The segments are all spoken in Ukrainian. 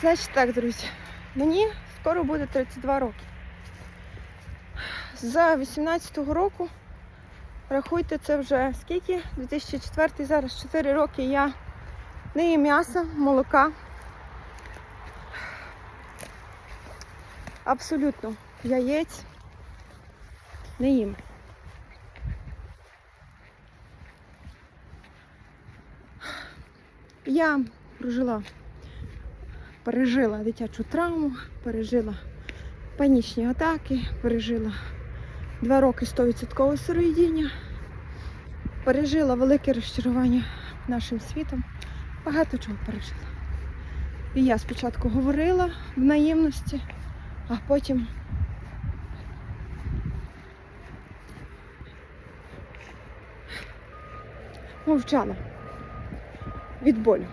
Значить так, друзі, мені скоро буде 32 роки. За 18-го року, рахуйте, це вже скільки? 2004 зараз 4 роки я не їм м'яса, молока. Абсолютно яєць не їм. Я прожила пережила дитячу травму, пережила панічні атаки, пережила два роки 100% сироїдіння, пережила велике розчарування нашим світом, багато чого пережила. І я спочатку говорила в наївності, а потім мовчала від болю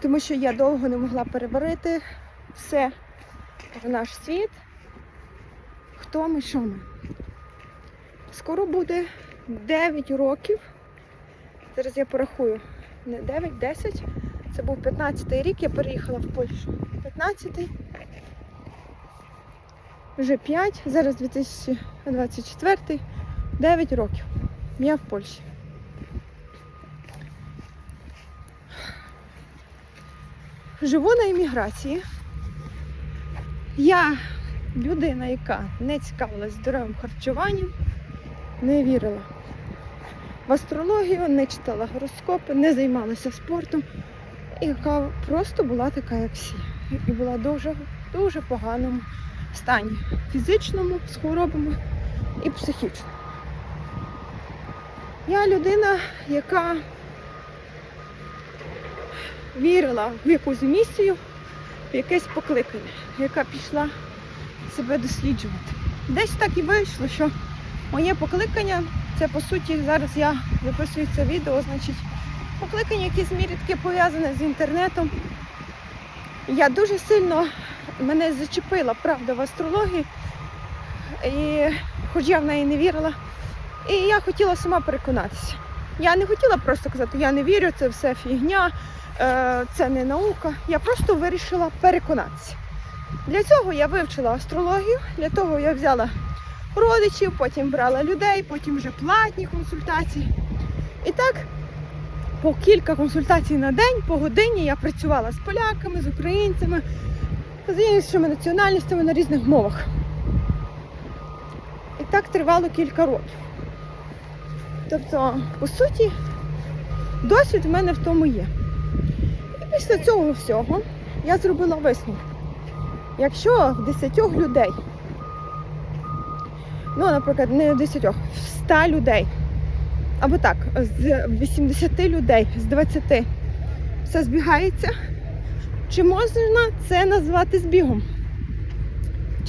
тому що я довго не могла переборити все в наш світ. Хто ми, що ми. Скоро буде 9 років. Зараз я порахую. Не 9, 10. Це був 15-й рік, я переїхала в Польщу. 15-й. Вже 5, зараз 2024, 9 років. Я в Польщі. Живу на імміграції. Я людина, яка не цікавилась здоровим харчуванням, не вірила в астрологію, не читала гороскопи, не займалася спортом, яка просто була така, як всі. І була дуже дуже поганому стані фізичному, з хворобами і психічному. Я людина, яка вірила в якусь місію, в якесь покликання, яка пішла себе досліджувати. Десь так і вийшло, що моє покликання, це по суті, зараз я виписую це відео, значить, покликання, яке в мірі таке пов'язане з інтернетом. Я дуже сильно мене зачепила правда в астрології, і, хоч я в неї не вірила. І я хотіла сама переконатися. Я не хотіла просто казати, я не вірю, це все фігня, е, це не наука. Я просто вирішила переконатися. Для цього я вивчила астрологію, для того я взяла родичів, потім брала людей, потім вже платні консультації. І так, по кілька консультацій на день, по годині я працювала з поляками, з українцями, з іншими національностями на різних мовах. І так тривало кілька років. Тобто, по суті, досвід в мене в тому є. І після цього всього я зробила висновок. Якщо в 10 людей, ну, наприклад, не в 10, в 100 людей, або так, з 80 людей, з 20 все збігається, чи можна це назвати збігом?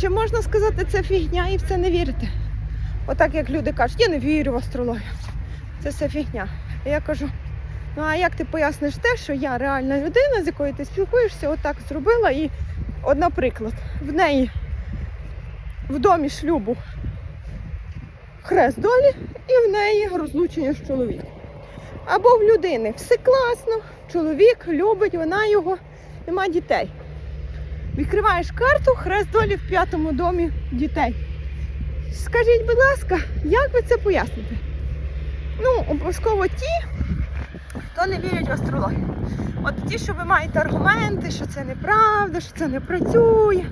Чи можна сказати, це фігня і в це не вірити? Отак як люди кажуть, я не вірю в астрологію. Це все фігня. Я кажу, ну а як ти поясниш те, що я реальна людина, з якою ти спілкуєшся, отак зробила і, от, наприклад, в неї в домі шлюбу хрест долі і в неї розлучення з чоловіком. Або в людини все класно, чоловік любить, вона його, нема дітей. Відкриваєш карту, хрест долі в п'ятому домі дітей. Скажіть, будь ласка, як ви це поясните? Ну, обов'язково ті, хто не вірять в астрологію. От ті, що ви маєте аргументи, що це неправда, що це не працює.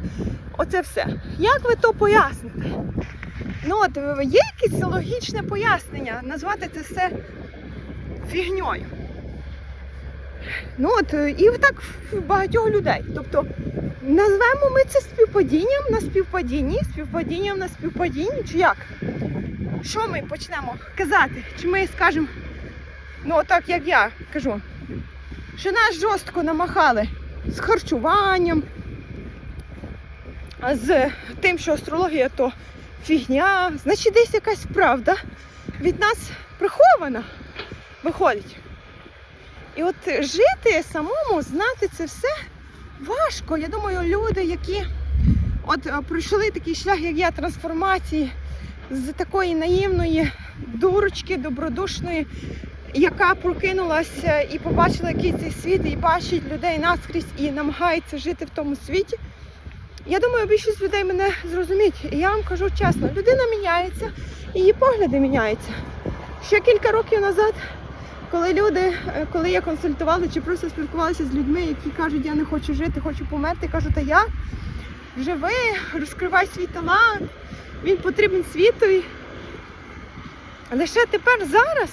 Оце все. Як ви то поясните? Ну от є якесь логічне пояснення, назвати це все фігньою. Ну от і так в багатьох людей. Тобто назвемо ми це співпадінням на співпадінні, співпадінням на співпадінні, чи як? Що ми почнемо казати? Чи ми скажемо, ну так як я кажу, що нас жорстко намахали з харчуванням, з тим, що астрологія то фігня, значить десь якась правда від нас прихована виходить. І от жити самому, знати це все важко. Я думаю, люди, які от е, пройшли такий шлях, як я, трансформації з такої наївної дурочки, добродушної яка прокинулася і побачила який цей світ, і бачить людей наскрізь і намагається жити в тому світі. Я думаю, більшість людей мене зрозуміють. І я вам кажу чесно, людина міняється, її погляди міняються. Ще кілька років назад, коли люди, е, коли я консультувала чи просто спілкувалася з людьми, які кажуть, я не хочу жити, хочу померти, кажу, та я живи, розкривай свій талант, він потрібен світові. Лише тепер зараз,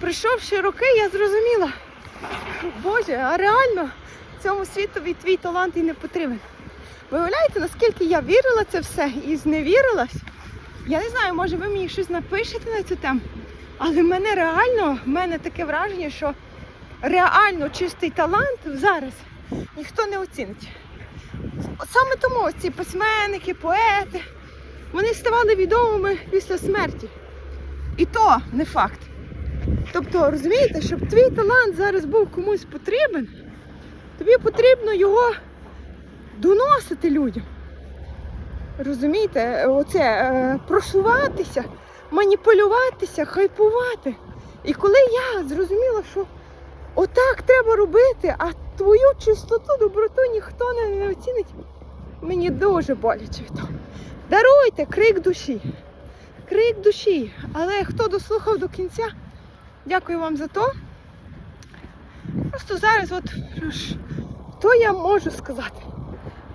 пройшовши роки, я зрозуміла, Боже, а реально цьому світові твій талант і не потрібен. Виявляєте, наскільки я вірила це все і зневірилась? Я не знаю, може ви мені щось напишете на цю тему, але в мене реально, в мене таке враження, що реально чистий талант зараз ніхто не оцінить. Саме тому ці письменники, поети, вони ставали відомими після смерті. І то не факт. Тобто, розумієте, щоб твій талант зараз був комусь потрібен, тобі потрібно його доносити людям. Розумієте, оце е, просуватися, маніпулюватися, хайпувати. І коли я зрозуміла, що отак треба робити, а твою чистоту, доброту ніхто не, оцінить, мені дуже боляче від того. Даруйте крик душі. Крик душі. Але хто дослухав до кінця, дякую вам за то. Просто зараз, от то я можу сказати.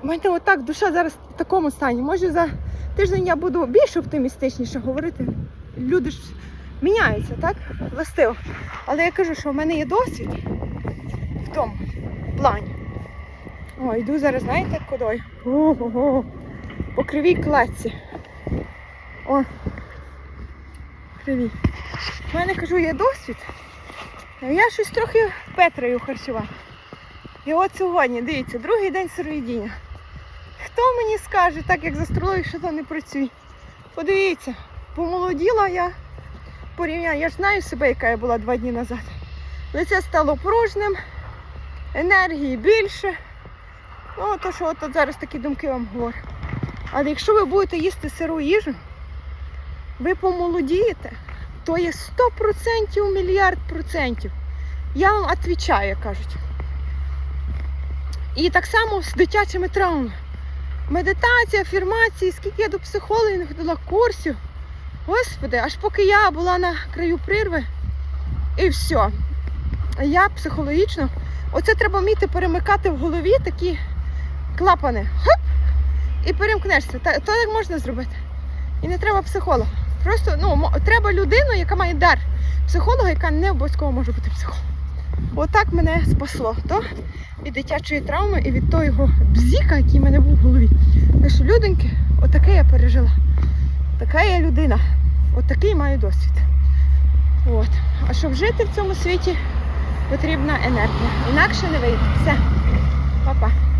У мене отак душа зараз в такому стані. Може за тиждень я буду більш оптимістичніше говорити. Люди ж міняються, так? Властиво. Але я кажу, що в мене є досвід в тому плані. О, йду зараз, знаєте, кудою? Ого-го. По кривій кладці. О. Кривій. У мене кажу, є досвід. Я щось трохи петраю харчувати. І от сьогодні, дивіться, другий день сироїдіння. Хто мені скаже, так як з астрологією, що то не працює? Подивіться, помолоділа я порівняю, я ж знаю себе, яка я була два дні назад. Лице стало пружним, енергії більше. Ну, то що от, зараз такі думки вам говорю. Але якщо ви будете їсти сиру їжу, ви помолодієте, то є 100% мільярд процентів. Я вам відповідаю, кажуть. І так само з дитячими травмами. Медитація, афірмації, скільки я до психологів ходила курсів. Господи, аж поки я була на краю прірви, і все. Я психологічно, оце треба вміти перемикати в голові такі клапани. Хоп! І перемкнешся. Та- То як можна зробити. І не треба психолога. Просто ну, треба людину, яка має дар психолога, яка не обов'язково може бути психологом. Отак мене спасло. То від дитячої травми і від того бзіка, який в мене був в голові. Так що, людоньки, отаке я пережила. Така я людина. Отакий маю досвід. От. А щоб жити в цьому світі, потрібна енергія. Інакше не вийде. Все. Па-па.